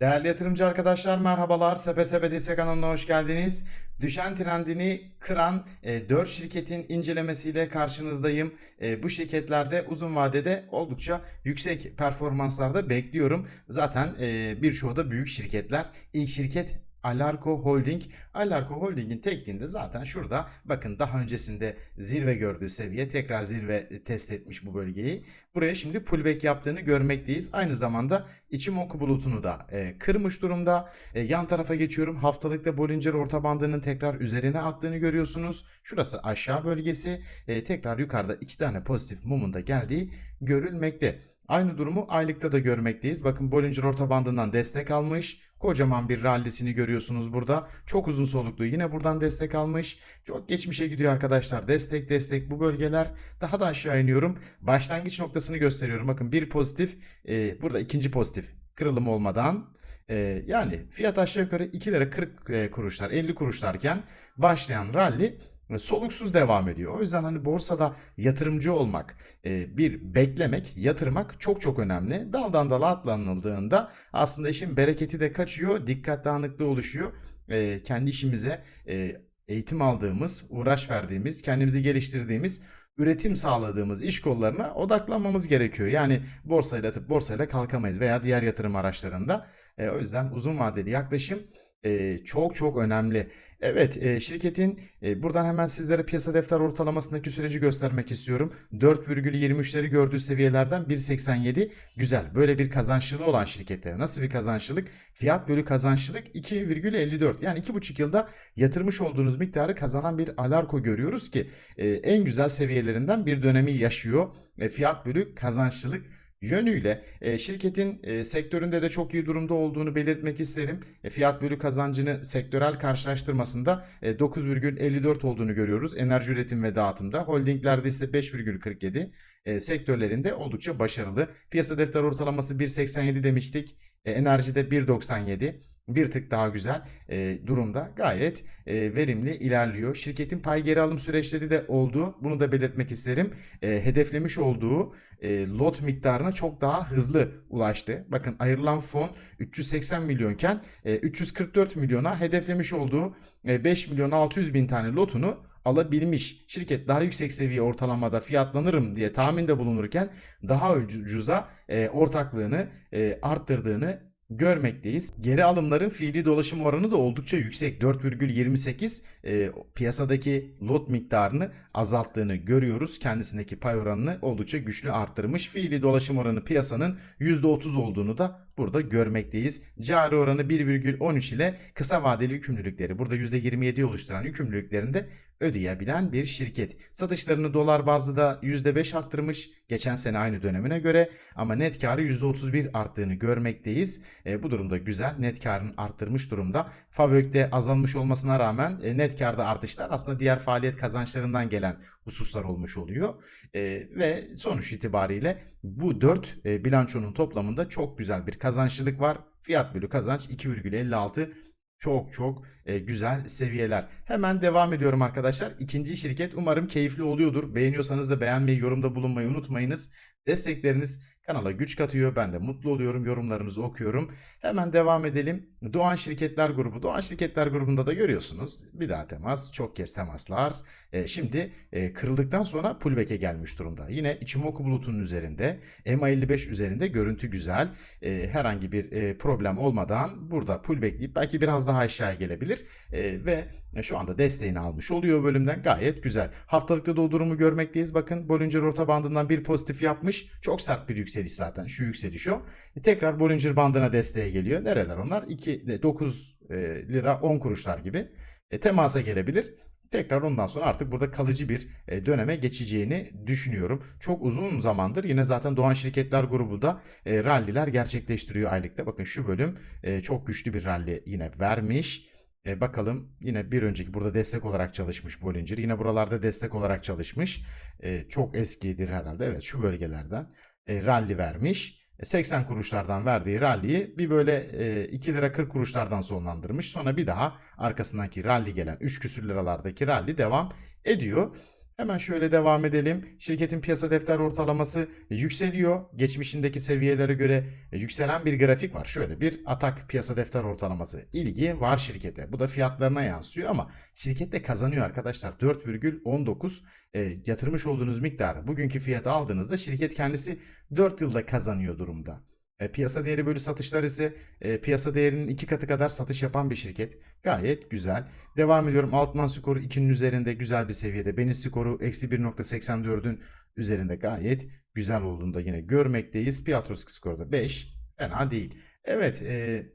Değerli yatırımcı arkadaşlar merhabalar. Sepe Disse kanalına hoş geldiniz. Düşen trendini kıran 4 şirketin incelemesiyle karşınızdayım. E, bu şirketlerde uzun vadede oldukça yüksek performanslarda bekliyorum. Zaten e, birçoğu da büyük şirketler. İlk şirket Alarko Holding. Alarko Holding'in tekniğinde zaten şurada bakın daha öncesinde zirve gördüğü seviye tekrar zirve test etmiş bu bölgeyi. Buraya şimdi pullback yaptığını görmekteyiz. Aynı zamanda Ichimoku bulutunu da e, kırmış durumda. E, yan tarafa geçiyorum. Haftalıkta Bollinger orta bandının tekrar üzerine attığını görüyorsunuz. Şurası aşağı bölgesi. E, tekrar yukarıda iki tane pozitif mumun da geldiği görülmekte. Aynı durumu aylıkta da görmekteyiz. Bakın Bollinger orta bandından destek almış. Kocaman bir rallisini görüyorsunuz burada. Çok uzun soluklu yine buradan destek almış. Çok geçmişe gidiyor arkadaşlar. Destek destek bu bölgeler. Daha da aşağı iniyorum. Başlangıç noktasını gösteriyorum. Bakın bir pozitif. e, burada ikinci pozitif. Kırılım olmadan. e, yani fiyat aşağı yukarı 2 lira 40 e, kuruşlar 50 kuruşlarken başlayan rally e, soluksuz devam ediyor. O yüzden hani borsada yatırımcı olmak, e, bir beklemek, yatırmak çok çok önemli. Daldan dala atlanıldığında aslında işin bereketi de kaçıyor, dikkat dağınıklığı oluşuyor. E, Kendi işimize e, eğitim aldığımız, uğraş verdiğimiz, kendimizi geliştirdiğimiz üretim sağladığımız iş kollarına odaklanmamız gerekiyor. Yani borsayla atıp borsayla kalkamayız veya diğer yatırım araçlarında. O yüzden uzun vadeli yaklaşım e, çok çok önemli. Evet, e, şirketin e, buradan hemen sizlere piyasa defter ortalamasındaki süreci göstermek istiyorum. 4,23'leri gördüğü seviyelerden 1,87 güzel. Böyle bir kazançlılığı olan şirkette. Nasıl bir kazançlılık? Fiyat bölü kazançlılık 2,54. Yani 2,5 yılda yatırmış olduğunuz miktarı kazanan bir Alarko görüyoruz ki e, en güzel seviyelerinden bir dönemi yaşıyor. E, fiyat bölü kazançlılık yönüyle e, şirketin e, sektöründe de çok iyi durumda olduğunu belirtmek isterim. E, fiyat bölü kazancını sektörel karşılaştırmasında e, 9,54 olduğunu görüyoruz. Enerji üretim ve dağıtımda. Holdinglerde ise 5,47. E, sektörlerinde oldukça başarılı. Piyasa defter ortalaması 1,87 demiştik. E, enerjide 1,97 bir tık daha güzel e, durumda gayet e, verimli ilerliyor. Şirketin pay geri alım süreçleri de oldu. Bunu da belirtmek isterim. E, hedeflemiş olduğu e, lot miktarına çok daha hızlı ulaştı. Bakın ayrılan fon 380 milyonken e, 344 milyona hedeflemiş olduğu e, 5 milyon 600 bin tane lotunu alabilmiş. Şirket daha yüksek seviye ortalamada fiyatlanırım diye tahminde bulunurken daha ucuza e, ortaklığını e, arttırdığını görmekteyiz. Geri alımların fiili dolaşım oranı da oldukça yüksek. 4,28 e, piyasadaki lot miktarını azalttığını görüyoruz. Kendisindeki pay oranını oldukça güçlü arttırmış. Fiili dolaşım oranı piyasanın %30 olduğunu da burada görmekteyiz. Cari oranı 1,13 ile kısa vadeli yükümlülükleri burada %27 oluşturan yükümlülüklerinde ödeyebilen bir şirket. Satışlarını dolar bazlı da %5 arttırmış geçen sene aynı dönemine göre ama net karı %31 arttığını görmekteyiz. E, bu durumda güzel. Net karını arttırmış durumda. Favök'te azalmış olmasına rağmen e, net karda artışlar aslında diğer faaliyet kazançlarından gelen hususlar olmuş oluyor. E, ve sonuç itibariyle bu 4 e, bilançonun toplamında çok güzel bir kazançlılık var. Fiyat bölü kazanç 2,56 çok çok e, güzel seviyeler. Hemen devam ediyorum arkadaşlar. İkinci şirket umarım keyifli oluyordur. Beğeniyorsanız da beğenmeyi, yorumda bulunmayı unutmayınız. Destekleriniz kanala güç katıyor. Ben de mutlu oluyorum. Yorumlarınızı okuyorum. Hemen devam edelim. Doğan Şirketler Grubu. Doğan Şirketler Grubu'nda da görüyorsunuz. Bir daha temas, çok kez temaslar. E, şimdi e, kırıldıktan sonra pullback'e gelmiş durumda. Yine Ichimoku bulutunun üzerinde. MA55 üzerinde görüntü güzel. E, herhangi bir e, problem olmadan burada pullbackleyip belki biraz daha aşağıya gelebilir. E, ve şu anda desteğini almış oluyor bölümden. Gayet güzel. Haftalıkta da o durumu görmekteyiz. Bakın Bollinger orta bandından bir pozitif yapmış. Çok sert bir yükseliş zaten. Şu yükseliş o. E, tekrar Bollinger bandına desteğe geliyor. Nereler onlar? 2, 9 e, lira 10 kuruşlar gibi. E, temasa gelebilir. Tekrar ondan sonra artık burada kalıcı bir e, döneme geçeceğini düşünüyorum. Çok uzun zamandır yine zaten Doğan Şirketler grubu da e, ralliler gerçekleştiriyor aylıkta. Bakın şu bölüm e, çok güçlü bir ralli yine vermiş. E, bakalım yine bir önceki burada destek olarak çalışmış Bollinger. Yine buralarda destek olarak çalışmış. E, çok eskidir herhalde. Evet şu bölgelerden e, rally vermiş. 80 kuruşlardan verdiği rally'yi bir böyle e, 2 lira 40 kuruşlardan sonlandırmış. Sonra bir daha arkasındaki rally gelen 3 küsür liralardaki rally devam ediyor. Hemen şöyle devam edelim. Şirketin piyasa defter ortalaması yükseliyor. Geçmişindeki seviyelere göre yükselen bir grafik var. Şöyle bir atak piyasa defter ortalaması. İlgi var şirkete. Bu da fiyatlarına yansıyor ama şirket de kazanıyor arkadaşlar. 4,19 e, yatırmış olduğunuz miktar bugünkü fiyatı aldığınızda şirket kendisi 4 yılda kazanıyor durumda. E, piyasa değeri bölü satışlar ise e, piyasa değerinin iki katı kadar satış yapan bir şirket. Gayet güzel. Devam ediyorum. Altman skoru 2'nin üzerinde güzel bir seviyede. Beniz skoru eksi 1.84'ün üzerinde gayet güzel olduğunu da yine görmekteyiz. Piatroski skoru da 5. Fena değil. Evet. E,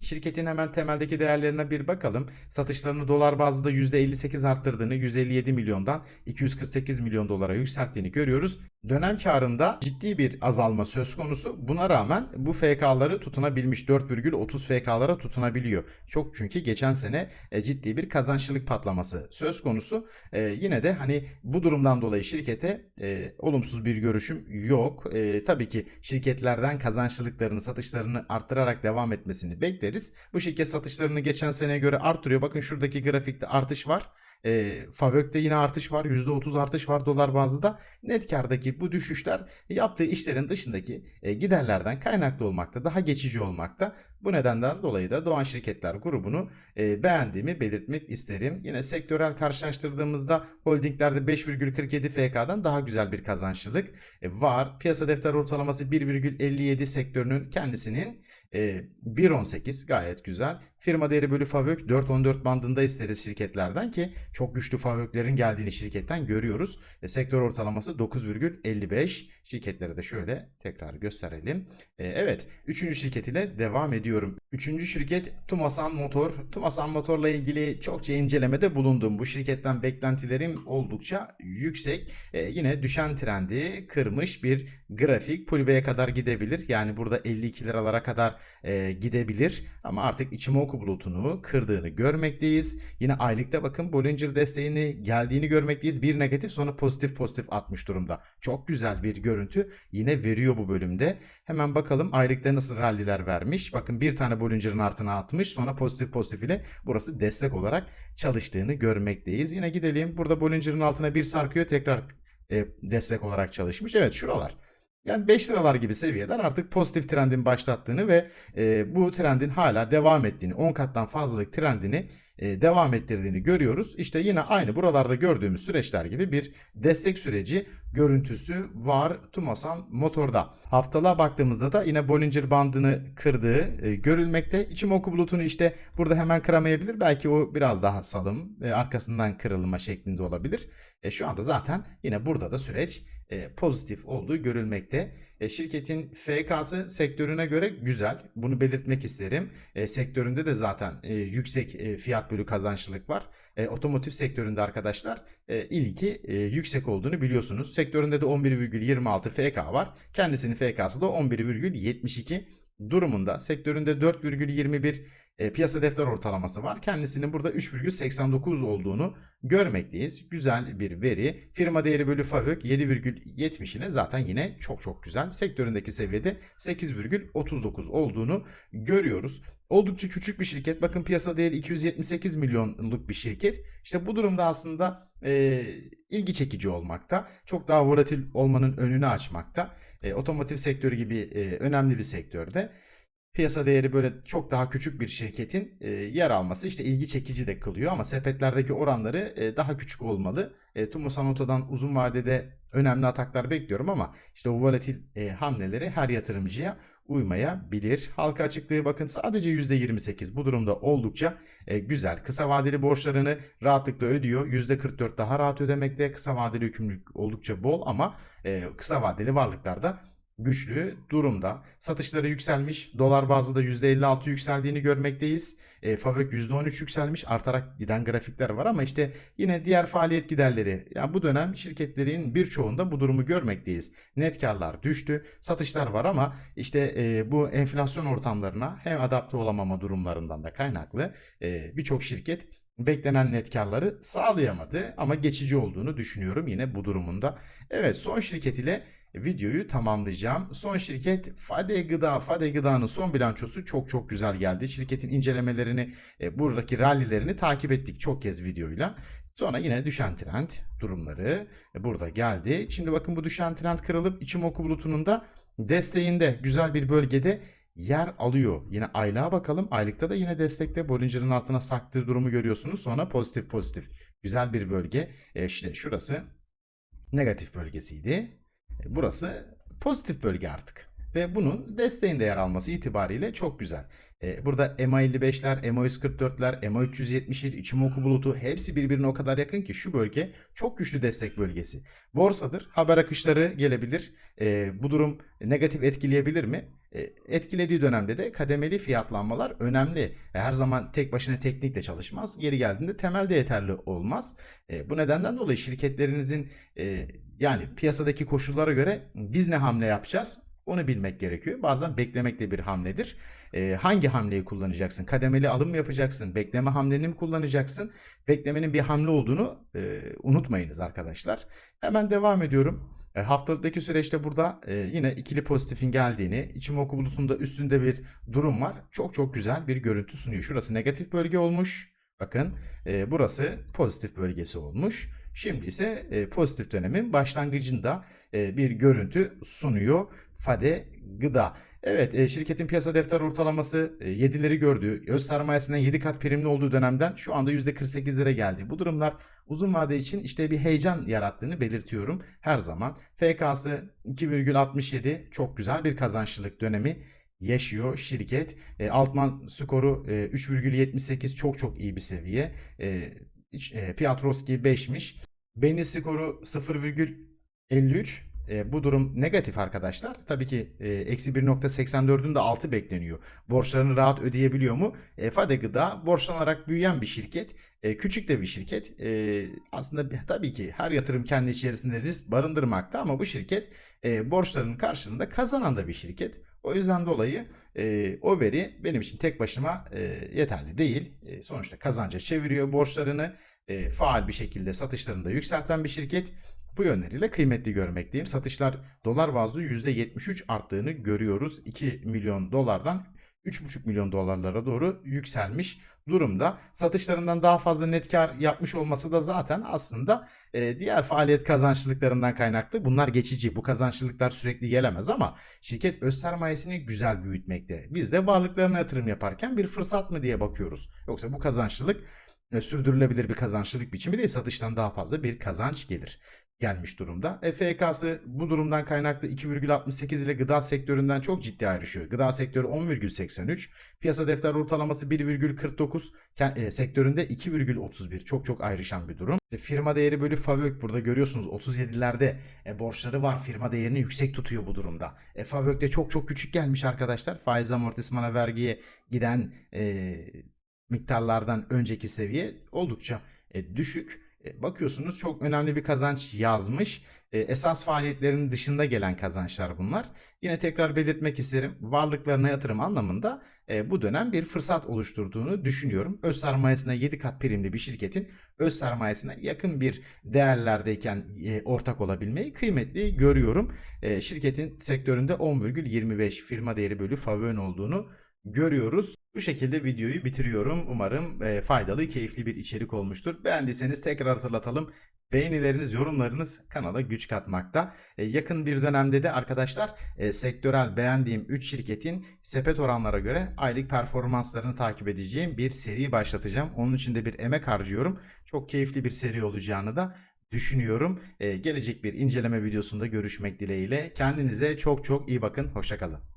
Şirketin hemen temeldeki değerlerine bir bakalım. Satışlarını dolar bazında %58 arttırdığını 157 milyondan 248 milyon dolara yükselttiğini görüyoruz. Dönem karında ciddi bir azalma söz konusu. Buna rağmen bu FK'ları tutunabilmiş 4,30 FK'lara tutunabiliyor. Çok çünkü geçen sene e, ciddi bir kazançlılık patlaması söz konusu. E, yine de hani bu durumdan dolayı şirkete e, olumsuz bir görüşüm yok. Tabii ki şirketlerden kazançlılıklarını, satışlarını arttırarak devam etmesini bekleriz. Bu şirket satışlarını geçen seneye göre arttırıyor. Bakın şuradaki grafikte artış var. E, Favök'te yine artış var. %30 artış var dolar bazında. Net kardaki bu düşüşler yaptığı işlerin dışındaki e, giderlerden kaynaklı olmakta. Daha geçici olmakta. Bu nedenden dolayı da Doğan Şirketler grubunu e, beğendiğimi belirtmek isterim. Yine sektörel karşılaştırdığımızda holdinglerde 5,47 FK'dan daha güzel bir kazançlılık e, var. Piyasa defter ortalaması 1,57 sektörünün kendisinin e, 1.18 gayet güzel. Firma değeri bölü FAVÖK 4.14 bandında isteriz şirketlerden ki çok güçlü FAVÖK'lerin geldiğini şirketten görüyoruz. E, sektör ortalaması 9,55. Şirketlere de şöyle tekrar gösterelim. E, evet, üçüncü şirket ile devam ediyorum. Üçüncü şirket Tumasan Motor. Tumasan Motor'la ilgili çokça incelemede bulundum. Bu şirketten beklentilerim oldukça yüksek. E, yine düşen trendi kırmış bir grafik. Pulbe'ye kadar gidebilir. Yani burada 52 liralara kadar e, gidebilir. Ama artık Ichimoku bulutunu kırdığını görmekteyiz. Yine aylıkta bakın Bollinger desteğini geldiğini görmekteyiz. Bir negatif sonra pozitif pozitif atmış durumda. Çok güzel bir görüntü yine veriyor bu bölümde. Hemen bakalım aylıkta nasıl ralliler vermiş. Bakın bir tane Bollinger'ın altına atmış. Sonra pozitif pozitif ile burası destek olarak çalıştığını görmekteyiz. Yine gidelim. Burada Bollinger'ın altına bir sarkıyor. Tekrar e, destek olarak çalışmış. Evet şuralar. Yani 5 liralar gibi seviyeler artık pozitif trendin başlattığını ve e, bu trendin hala devam ettiğini, 10 kattan fazlalık trendini e, devam ettirdiğini görüyoruz. İşte yine aynı buralarda gördüğümüz süreçler gibi bir destek süreci görüntüsü var Tumasan motorda. Haftalığa baktığımızda da yine Bollinger bandını kırdığı e, görülmekte. Ichimoku bulutunu işte burada hemen kıramayabilir. Belki o biraz daha salım ve arkasından kırılma şeklinde olabilir. E, şu anda zaten yine burada da süreç e, pozitif olduğu görülmekte. E, şirketin FK'sı sektörüne göre güzel. Bunu belirtmek isterim. E, sektöründe de zaten e, yüksek e, fiyat bölü kazançlılık var. E, otomotiv sektöründe arkadaşlar e, ilki e, yüksek olduğunu biliyorsunuz. Sektöründe de 11,26 FK var. Kendisinin FK'sı da 11,72 durumunda. Sektöründe 4,21 e, piyasa defter ortalaması var. Kendisinin burada 3,89 olduğunu görmekteyiz. Güzel bir veri. Firma değeri bölü FAVÖK 7,70 ile zaten yine çok çok güzel. Sektöründeki seviyede 8,39 olduğunu görüyoruz. Oldukça küçük bir şirket. Bakın piyasa değeri 278 milyonluk bir şirket. İşte bu durumda aslında e, ilgi çekici olmakta. Çok daha volatil olmanın önünü açmakta. E, otomotiv sektörü gibi e, önemli bir sektörde piyasa değeri böyle çok daha küçük bir şirketin e, yer alması işte ilgi çekici de kılıyor ama sepetlerdeki oranları e, daha küçük olmalı. E, Tumo Sanoto'dan uzun vadede önemli ataklar bekliyorum ama işte o volatil e, hamleleri her yatırımcıya uymayabilir. Halka açıklığı bakın sadece %28 bu durumda oldukça e, güzel. Kısa vadeli borçlarını rahatlıkla ödüyor. %44 daha rahat ödemekte. Kısa vadeli yükümlülük oldukça bol ama e, kısa vadeli varlıklarda güçlü durumda. Satışları yükselmiş. Dolar bazlı da %56 yükseldiğini görmekteyiz. E, Favök %13 yükselmiş. Artarak giden grafikler var ama işte yine diğer faaliyet giderleri. Yani bu dönem şirketlerin birçoğunda bu durumu görmekteyiz. Net karlar düştü. Satışlar var ama işte e, bu enflasyon ortamlarına hem adapte olamama durumlarından da kaynaklı e, birçok şirket beklenen net karları sağlayamadı ama geçici olduğunu düşünüyorum yine bu durumunda. Evet son şirket ile videoyu tamamlayacağım. Son şirket Fade Gıda. Fade Gıda'nın son bilançosu çok çok güzel geldi. Şirketin incelemelerini, e, buradaki rallilerini takip ettik çok kez videoyla. Sonra yine düşen trend durumları e, burada geldi. Şimdi bakın bu düşen trend kırılıp Ichimoku bulutunun da desteğinde güzel bir bölgede yer alıyor. Yine aylığa bakalım. Aylıkta da yine destekte Bollinger'ın altına saktığı durumu görüyorsunuz. Sonra pozitif pozitif. Güzel bir bölge. E işte şurası negatif bölgesiydi. Burası pozitif bölge artık. Ve bunun desteğinde yer alması itibariyle çok güzel. E, burada MA55'ler, MA144'ler, MA371, Ichimoku bulutu hepsi birbirine o kadar yakın ki şu bölge çok güçlü destek bölgesi. Borsadır, haber akışları gelebilir. E, bu durum negatif etkileyebilir mi? E, etkilediği dönemde de kademeli fiyatlanmalar önemli. Her zaman tek başına teknikle çalışmaz. Geri geldiğinde temel de yeterli olmaz. E, bu nedenden dolayı şirketlerinizin e, yani piyasadaki koşullara göre biz ne hamle yapacağız? Onu bilmek gerekiyor. Bazen beklemek de bir hamledir. E, hangi hamleyi kullanacaksın? Kademeli alım mı yapacaksın? Bekleme hamleni mi kullanacaksın? Beklemenin bir hamle olduğunu e, unutmayınız arkadaşlar. Hemen devam ediyorum. E, haftalıktaki süreçte burada e, yine ikili pozitifin geldiğini, Ichimoku bulutunda üstünde bir durum var. Çok çok güzel bir görüntü sunuyor. Şurası negatif bölge olmuş. Bakın e, burası pozitif bölgesi olmuş. Şimdi ise e, pozitif dönemin başlangıcında e, bir görüntü sunuyor. Fade Gıda. Evet e, şirketin piyasa defter ortalaması e, 7'leri gördüğü, öz sermayesinden 7 kat primli olduğu dönemden şu anda %48'lere geldi. Bu durumlar uzun vade için işte bir heyecan yarattığını belirtiyorum her zaman. FK'sı 2,67 çok güzel bir kazançlılık dönemi yaşıyor şirket. E, Altman skoru e, 3,78 çok çok iyi bir seviye. E, e, Piotrowski 5'miş. Beni skoru 0,53. E, bu durum negatif arkadaşlar. Tabii ki eksi 1.84'ün de altı bekleniyor. Borçlarını rahat ödeyebiliyor mu? E, Fade Gıda borçlanarak büyüyen bir şirket. E, küçük de bir şirket. E, aslında tabii ki her yatırım kendi içerisinde risk barındırmakta ama bu şirket e, borçlarının karşılığında kazanan da bir şirket. O yüzden dolayı e, o veri benim için tek başıma e, yeterli değil. E, sonuçta kazanca çeviriyor borçlarını. E, faal bir şekilde satışlarını da yükselten bir şirket. Bu yönleriyle kıymetli görmekteyim. Satışlar dolar bazlı %73 arttığını görüyoruz. 2 milyon dolardan 3,5 milyon dolarlara doğru yükselmiş durumda. Satışlarından daha fazla net kar yapmış olması da zaten aslında e, diğer faaliyet kazançlılıklarından kaynaklı. Bunlar geçici. Bu kazançlılıklar sürekli gelemez ama şirket öz sermayesini güzel büyütmekte. Biz de varlıklarına yatırım yaparken bir fırsat mı diye bakıyoruz. Yoksa bu kazançlılık sürdürülebilir bir kazançlılık biçimi değil. Satıştan daha fazla bir kazanç gelir gelmiş durumda. E, FK'sı bu durumdan kaynaklı 2,68 ile gıda sektöründen çok ciddi ayrışıyor. Gıda sektörü 10,83, piyasa defter ortalaması 1,49, ke- e, sektöründe 2,31 çok çok ayrışan bir durum. E, firma değeri bölü FAVÖK burada görüyorsunuz 37'lerde e, borçları var. Firma değerini yüksek tutuyor bu durumda. E, FAVÖK de çok çok küçük gelmiş arkadaşlar. Faiz amortismana vergiye giden e, miktarlardan önceki seviye oldukça e, düşük. E, bakıyorsunuz çok önemli bir kazanç yazmış. E, esas faaliyetlerinin dışında gelen kazançlar bunlar. Yine tekrar belirtmek isterim. Varlıklarına yatırım anlamında e, bu dönem bir fırsat oluşturduğunu düşünüyorum. Öz sermayesine 7 kat primli bir şirketin öz sermayesine yakın bir değerlerdeyken e, ortak olabilmeyi kıymetli görüyorum. E, şirketin sektöründe 10,25 firma değeri bölü favön olduğunu görüyoruz. Bu şekilde videoyu bitiriyorum. Umarım e, faydalı, keyifli bir içerik olmuştur. Beğendiyseniz tekrar hatırlatalım. Beğenileriniz, yorumlarınız kanala güç katmakta. E, yakın bir dönemde de arkadaşlar e, sektörel beğendiğim 3 şirketin sepet oranlara göre aylık performanslarını takip edeceğim bir seri başlatacağım. Onun için de bir emek harcıyorum. Çok keyifli bir seri olacağını da düşünüyorum. E, gelecek bir inceleme videosunda görüşmek dileğiyle. Kendinize çok çok iyi bakın. Hoşçakalın.